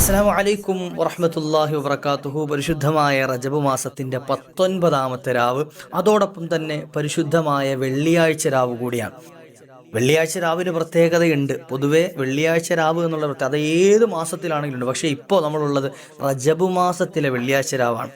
അസ്സലാമു അലൈക്കും വറഹമത്തല്ലാഹി വബറകാതുഹു. പരിശുദ്ധമായ റജബ് മാസത്തിന്റെ പത്തൊൻപതാമത്തെ രാവ്. അതോടൊപ്പം തന്നെ പരിശുദ്ധമായ വെള്ളിയാഴ്ച രാവ് കൂടിയാണ്. വെള്ളിയാഴ്ച രാവിന് പ്രത്യേകതയുണ്ട്. പൊതുവേ വെള്ളിയാഴ്ച രാവ് എന്നുള്ള പ്രത്യേകത അത് ഏത് മാസത്തിലാണെങ്കിലും ഉണ്ട്. പക്ഷേ ഇപ്പോൾ നമ്മളുള്ളത് റജബ് മാസത്തിലെ വെള്ളിയാഴ്ച രാവാണ്.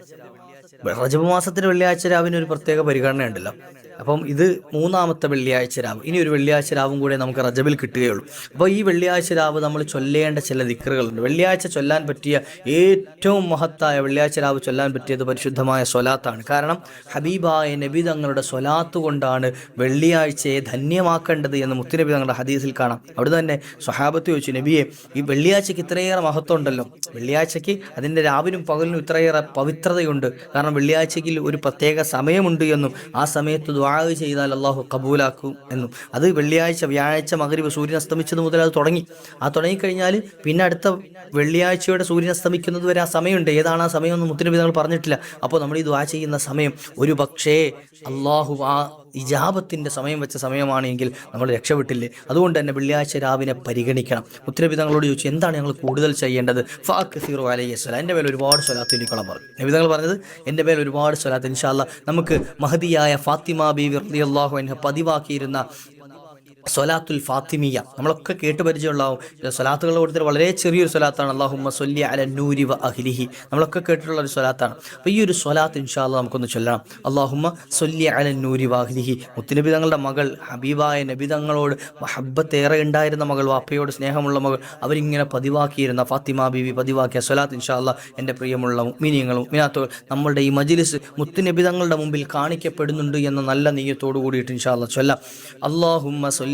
റജബ് മാസത്തിലെ വെള്ളിയാഴ്ച രാവിന് ഒരു പ്രത്യേക പരിഗണന ഉണ്ടല്ലോ അപ്പം ഇത് മൂന്നാമത്തെ വെള്ളിയാഴ്ച രാവ്. ഇനി ഒരു വെള്ളിയാഴ്ച രാവും കൂടെ നമുക്ക് റജബിൽ കിട്ടുകയുള്ളൂ. അപ്പോൾ ഈ വെള്ളിയാഴ്ച രാവ് നമ്മൾ ചൊല്ലേണ്ട ചില ദിക്കറുകളുണ്ട് വെള്ളിയാഴ്ച ചൊല്ലാൻ പറ്റിയ ഏറ്റവും മഹത്തായ വെള്ളിയാഴ്ച രാവ് ചൊല്ലാൻ പറ്റിയത് പരിശുദ്ധമായ സ്വലാത്താണ്. കാരണം ഹബീബായ നബി തങ്ങളുടെ സ്വലാത്ത് കൊണ്ടാണ് വെള്ളിയാഴ്ചയെ ധന്യമാക്കേണ്ടത് എന്ന് മുത്തുനബി തങ്ങളുടെ ഹദീസിൽ കാണാം. അവിടെ തന്നെ സ്വഹാബത്ത് ചോദിച്ചു നബിയെ ഈ വെള്ളിയാഴ്ചക്ക് ഇത്രയേറെ മഹത്വം ഉണ്ടല്ലോ വെള്ളിയാഴ്ചയ്ക്ക് അതിന്റെ രാവിലും പകലിനും ഇത്രയേറെ പവിത്രതയുണ്ട്. കാരണം വെള്ളിയാഴ്ചയ്ക്ക് ഒരു പ്രത്യേക സമയമുണ്ട് എന്നും ആ സമയത്ത് ദ്വാ ചെയ്താൽ അള്ളാഹു കബൂലാക്കും എന്നും. അത് വെള്ളിയാഴ്ച വ്യാഴാഴ്ച മകരിവ് സൂര്യൻ അസ്തമിച്ചത് മുതൽ അത് തുടങ്ങി. ആ തുടങ്ങിക്കഴിഞ്ഞാൽ പിന്നെ അടുത്ത വെള്ളിയാഴ്ചയുടെ സൂര്യൻ അസ്തമിക്കുന്നത് വരെ ആ സമയമുണ്ട്. ഏതാണ് ആ സമയം എന്ന് മുത്തിനബി പറഞ്ഞിട്ടില്ല. അപ്പോൾ നമ്മൾ ഈ ദ്വാ ചെയ്യുന്ന സമയം. ഒരു പക്ഷേ അള്ളാഹു ആ ഇജാബത്തിന്റെ സമയം വെച്ച സമയമാണെങ്കിൽ നമ്മൾ രക്ഷപ്പെട്ടില്ലേ? അതുകൊണ്ട് തന്നെ വെള്ളിയാഴ്ച രാവിനെ പരിഗണിക്കണം. മുത്തനബി തങ്ങളോട് ചോദിച്ചു എന്താണ് ഞങ്ങൾ കൂടുതൽ ചെയ്യേണ്ടത്? ഫാക്ക് സീറോ അലൈഹി സ്വലാം. എന്റെ മേലെ ഒരുപാട് സ്വലാത്ത് എനിക്കോളം പറഞ്ഞു നബിതങ്ങൾ പറഞ്ഞത് എന്റെ മേലെ ഒരുപാട് സ്വലാത്ത്. ഇൻഷാല്ല നമുക്ക് മഹതിയായ ഫാത്തിമ ബി വിർദി അള്ളാഹു എന്നെ പതിവാക്കിയിരുന്ന സ്വലാത്തുൽ ഫാത്തിമിയ. നമ്മളൊക്കെ കേട്ട് പരിചയമുള്ളാവും സ്വലാത്തുകളുടെ കൂട്ടത്തിൽ വളരെ ചെറിയൊരു സ്വലാത്താണ്. അള്ളാഹുമ്മ സൊല്ലി അല നൂരി വ അഹ്ലിഹി. നമ്മളൊക്കെ കേട്ടിട്ടുള്ള ഒരു സ്വലാത്താണ്. അപ്പോൾ ഈ ഒരു സ്വലാത്ത് ഇൻഷാല്ല നമുക്കൊന്ന് ചൊല്ലണം. അള്ളാഹുമ്മ സൊല്ലി അല നൂരി വ അഹ്ലിഹി. മുത്തുനബി തങ്ങളുടെ മകൾ ഹബീബായ നബി തങ്ങളോട് മഹബത്തേറെ ഉണ്ടായിരുന്ന മകൾ വാപ്പയോട് സ്നേഹമുള്ള മകൾ അവരിങ്ങനെ പതിവാക്കിയിരുന്ന ഫാത്തിമ ബീവി പതിവാക്കിയ സ്വലാത്ത് ഇൻഷാല്ല എന്റെ പ്രിയമുള്ള മിനിയങ്ങളും മിനാത്തുകൾ നമ്മളുടെ ഈ മജിലിസ് മുത്തുനബി തങ്ങളുടെ മുമ്പിൽ കാണിക്കപ്പെടുന്നുണ്ട് എന്ന നല്ല നെയ്യത്തോടു കൂടിയിട്ട് ഇൻഷാല്ല ചൊല്ലാം. അള്ളാഹുമ്മ സൊല്ലി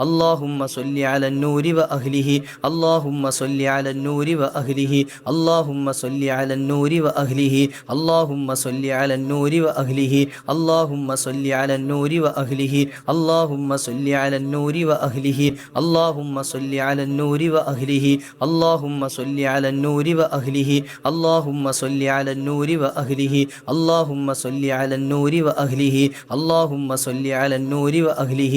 اللهم صل على النور وأهله اللهم صل على النور وأهله اللهم صل على النور وأهله اللهم صل على النور وأهله اللهم صل على النور وأهله اللهم صل على النور وأهله اللهم صل على النور وأهله اللهم صل على النور وأهله اللهم صل على النور وأهله اللهم صل على النور وأهله اللهم صل على النور وأهله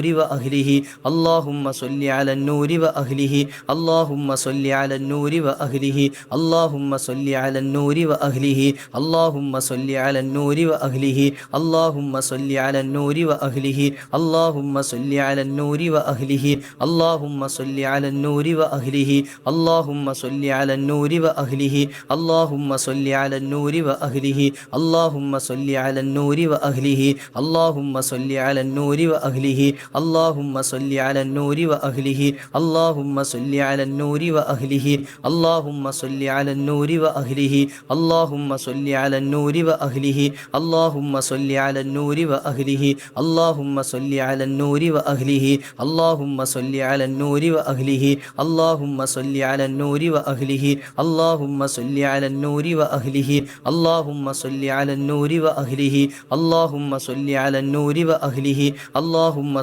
നൂരി അഹ്ലിഹി അള്ളാഹുമ്മ സൊല്ലി അല നൂരി വ അഹ്ലിഹി അള്ളാഹുമ്മ സൊല്ലി അല നൂരി വ അഹ്ലിഹി അള്ളാഹുമ്മ സൊല്ലി അല നൂരി വ അഹ്ലിഹി അള്ളാഹുമ്മ സൊല്ലി അല നൂരി വ അഹ്ലിഹി അള്ളാഹുമ്മ സൊല്ലി അല നൂരി വ അഹ്ലിഹി അള്ളാഹുമ്മ സൊല്ലി അല നൂരി വ അഹ്ലിഹി അള്ളാഹുമ്മ സൊല്ലി അല നൂരി വ അഹ്ലിഹി അള്ളാഹുമ്മ സൊല്ലി അല നൂരി വ അഹ്ലിഹി അള്ളാഹുമ്മ സൊല്ലി അല നൂരി വ അഹ്ലിഹി അള്ളാഹുമ്മ സൊല്ലി അല നൂരി വ അഹ്ലിഹി അള്ളാഹുമ്മ സൊല്ലി അല നൂരി വ അഹ്ലിഹി അള്ളാഹുമ്മ സൊല്ലി അലന്നൂരി വ അഹ്ലിഹി അള്ളാഹുമ്മ സൊല്ലി അലന്നൂരി വ അഹ്ലിഹി അള്ളാഹുമ്മ സൊല്ലി അലന്നൂരി വ അഹ്ലിഹി അള്ളാഹുമ്മ സൊല്ലി അലന്നൂരി വ അഹ്ലിഹി അള്ളാഹുമ്മ സൊല്ലി അലന്നൂരി വ അഹ്ലിഹി അള്ളാഹുമ്മ സൊല്ലി അലന്നൂരി വ അഹ്ലിഹി അള്ളാഹുമ്മ സൊല്ലി അലന്നൂരി വ അഹ്ലിഹി അള്ളാഹുമ്മ സൊല്ലി അലന്നൂരി വ അഹ്ലിഹി അള്ളാഹുമ്മ സൊല്ലി അലന്നൂരി വ അഹ്ലിഹി അള്ളാഹുമ്മ സൊല്ലി അലന്നൂരി വ അഹ്ലിഹി അള്ളാഹുമ്മ സൊല്ലി അലന്നൂരി വ അഹ്ലിഹി അള്ളാഹുമ്മ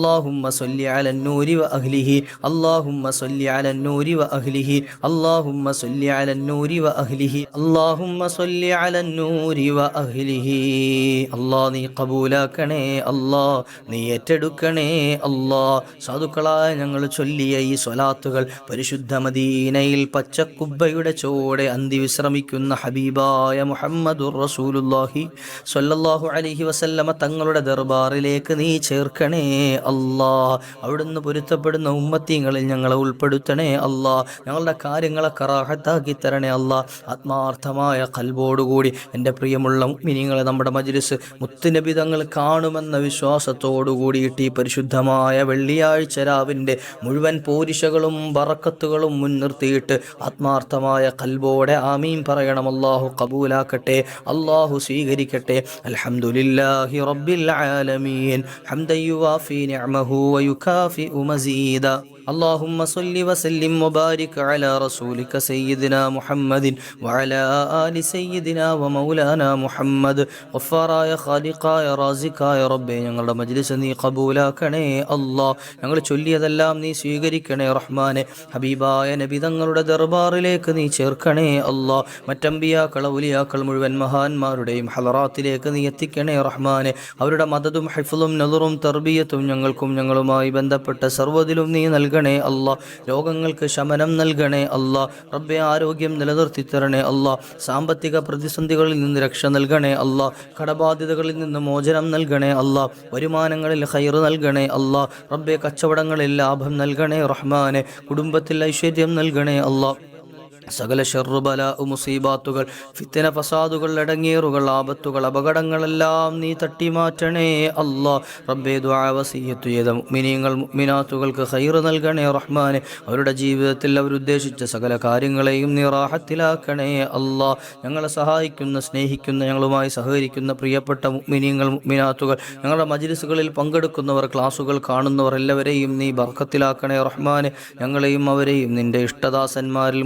അള്ളാഹുമ്മ സൊല്ലി അലന്നൂരി നൂരി വ അഹ്ലിഹി അള്ളാഹുമ്മ സൊല്ലി അലന്നൂരി നൂരി വ അഹ്ലിഹി അള്ളാഹുമ്മ സൊല്ലി അലന്നൂരി നൂരി വ അഹ്ലിഹി അള്ളാഹുമ്മ സൊല്ലി അലന്നൂരി നൂരി വ അഹ്ലിഹി. അള്ളാ നീ കബൂലാക്കണേ അള്ളാ നീ ഏറ്റെടുക്കണേ അള്ളാ സാധുക്കളായ ഞങ്ങൾ ചൊല്ലിയ ഈ സ്വലാത്തുകൾ പരിശുദ്ധ മദീനയിൽ പച്ചക്കുബ്ബയുടെ ചോടെ അന്തിവിശ്രമിക്കുന്ന ഹബീബായ മുഹമ്മദുർ റസൂലുല്ലാഹി സൊല്ലാഹു അലൈഹി വസല്ലമ തങ്ങളുടെ ദർബാറിലേക്ക് നീ ചേർക്കണേ അല്ലാ അവിടുന്ന് പൊരുത്തപ്പെടുന്ന ഉമ്മത്തിങ്ങളിൽ ഞങ്ങളെ ഉൾപ്പെടുത്തണേ അല്ലാ ഞങ്ങളുടെ കാര്യങ്ങളെ കറാഹത്താക്കി തരണേ അല്ലാ ആത്മാർത്ഥമായ കൽബോടുകൂടി എന്റെ പ്രിയമുള്ള മിനിങ്ങളെ നമ്മുടെ മജ്ലിസ് മുത്തുനബി തങ്ങൾ കാണുമെന്ന വിശ്വാസത്തോടു കൂടിയിട്ട് ഈ പരിശുദ്ധമായ വെള്ളിയാഴ്ച രാവിന്റെ മുഴുവൻ പോരിശകളും വറക്കത്തുകളും മുൻനിർത്തിയിട്ട് ആത്മാർത്ഥമായ കൽബോടെ ആമീൻ പറയണം. അള്ളാഹു കബൂലാക്കട്ടെ അള്ളാഹു സ്വീകരിക്കട്ടെ. അലഹമുല്ലാഹി റബ്ബിൽ ആലമീൻ. ഹംദൻ യുവാഫി ويكافئ مزيدا اللهم صل وسلم وبارك على رسولك سيدنا محمد وعلى آل سيدنا ومولانا محمد غفاراയ ഖാലിഖായ റാസിഖായ റബ്ബെ ഞങ്ങളുടെ മജ്ലിസ് നീ കബൂലാക്കണേ അല്ലാ. ഞങ്ങൾ ചൊല്ലിയതെല്ലാം നീ സ്വീകരിക്കണേ റഹ്മാനെ. ഹബീബായ നബി തങ്ങളുടെ ദർബാറിലേക്ക് നീ ചേർക്കണേ അല്ലാ. മറ്റമ്പിയാക്കൾ ഔലിയാക്കൾ മുഴുവൻ മഹാന്മാരുടെയും ഹലറാത്തിലേക്ക് നീ എത്തിക്കണേ റഹ്മാനെ. അവരുടെ മദതും ഹൈഫുലും നദറും തർബീയത്തും ഞങ്ങൾക്കും ഞങ്ങളുമായി ബന്ധപ്പെട്ട സർവതിലും നീ നൽകണേ അല്ലാ. രോഗങ്ങൾക്ക് ശമനം നൽകണേ അല്ല. റബ്ബെ ആരോഗ്യം നിലനിർത്തി തരണേ അല്ല. സാമ്പത്തിക പ്രതിസന്ധികളിൽ നിന്ന് രക്ഷ നൽകണേ അല്ല. കടബാധ്യതകളിൽ നിന്ന് മോചനം നൽകണേ അല്ല. വരുമാനങ്ങളിൽ ഹൈർ നൽകണേ അല്ല. റബ്ബെ കച്ചവടങ്ങളിൽ ലാഭം നൽകണേ റഹ്മാനെ. കുടുംബത്തിൽ ഐശ്വര്യം നൽകണേ അല്ലാ. സകല ഷെറുബല മുസീബാത്തുകൾ ഫിത്തന ഫസാദുകൾ അടങ്ങേറുകൾ ആപത്തുകൾ അപകടങ്ങളെല്ലാം നീ തട്ടിമാറ്റണേ അല്ലാ. റബ്ബേ ദ്വാവസീയത്തു ചെയ്ത മിനിയങ്ങൾ മിനാത്തുകൾക്ക് ഹൈർ നൽകണേ റഹ്മാനെ. അവരുടെ ജീവിതത്തിൽ അവരുദ്ദേശിച്ച സകല കാര്യങ്ങളെയും നീ റാഹത്തിലാക്കണേ അല്ലാ. ഞങ്ങളെ സഹായിക്കുന്ന സ്നേഹിക്കുന്ന ഞങ്ങളുമായി സഹകരിക്കുന്ന പ്രിയപ്പെട്ട മിനിയങ്ങൾ മിനാത്തുകൾ ഞങ്ങളുടെ മജ്ലിസുകളിൽ പങ്കെടുക്കുന്നവർ ക്ലാസുകൾ കാണുന്നവർ എല്ലാവരെയും നീ ബർക്കത്തിലാക്കണേ റഹ്മാനെ. ഞങ്ങളെയും അവരെയും നിന്റെ ഇഷ്ടദാസന്മാരിൽ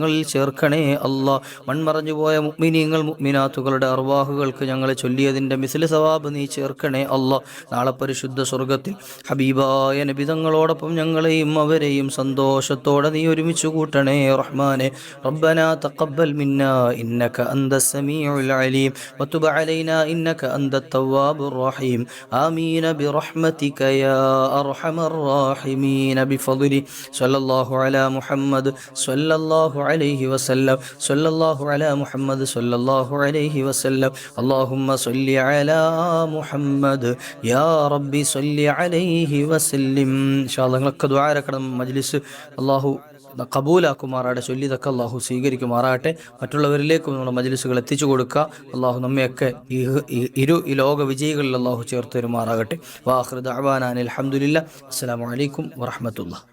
മുത്തഖീങ്ങളിൽ ചേർക്കണേ അല്ലാ മൺമറഞ്ഞു പോയ മുഗ്മിനീങ്ങൾ മുഗ്മിനാത്തുകളുടെ അർവാഹുകൾക്ക് ഞങ്ങളെ ചൊല്ലിയതിൻ്റെ മിസിൽ സവാബ് നീ ചേർക്കണേ അല്ലാ നാളെ പരിശുദ്ധ സ്വർഗത്തിൽ ഹബീബായ നബിതങ്ങളോടൊപ്പം ഞങ്ങളെയും അവരെയും സന്തോഷത്തോടെ നീ ഒരുമിച്ച് കൂട്ടണേ റഹ്മാനെ റബ്ബന തഖബ്ബൽ മിന്നാ ഇന്നക അന്ത സമീഉൽ അലീം വതുബ് അലൈനാ ഇന്നക അന്ത തവ്വാബുർ റഹീം ആമീൻ برحمتك يا أرحم الراحمين بفضل صلى الله على محمد صلى الله عليه അലൈഹി വസല്ലം. സല്ലല്ലാഹു അല മുഹമ്മദ് സല്ലല്ലാഹു അലൈഹി വസല്ലം. അല്ലാഹുമ്മ സല്ലി അല മുഹമ്മദ്. യാ റബ്ബി സല്ലി അലൈഹി വസല്ലിം. ഇൻഷാ അല്ലാഹ് നിങ്ങളൊക്കെ ദ്വാരക്കണം മജ്ലിസ് അല്ലാഹു കബൂലാക്കുമാറാട്ടെ ചൊല്ലിതൊക്കെ അള്ളാഹു സ്വീകരിക്കുമാറാട്ടെ മറ്റുള്ളവരിലേക്കും നമ്മുടെ മജലിസുകൾ എത്തിച്ചു കൊടുക്കുക. അള്ളാഹു നമ്മയൊക്കെ ഇരു ഈ ലോക വിജയികളിൽ അള്ളാഹു ചേർത്ത് തരുമാറാകട്ടെ. വാഹൃദ് അഹ്വാനാൻ അലഹമുല്ല അസ്സാം വലൈക്കും വാഹമത്തുള്ള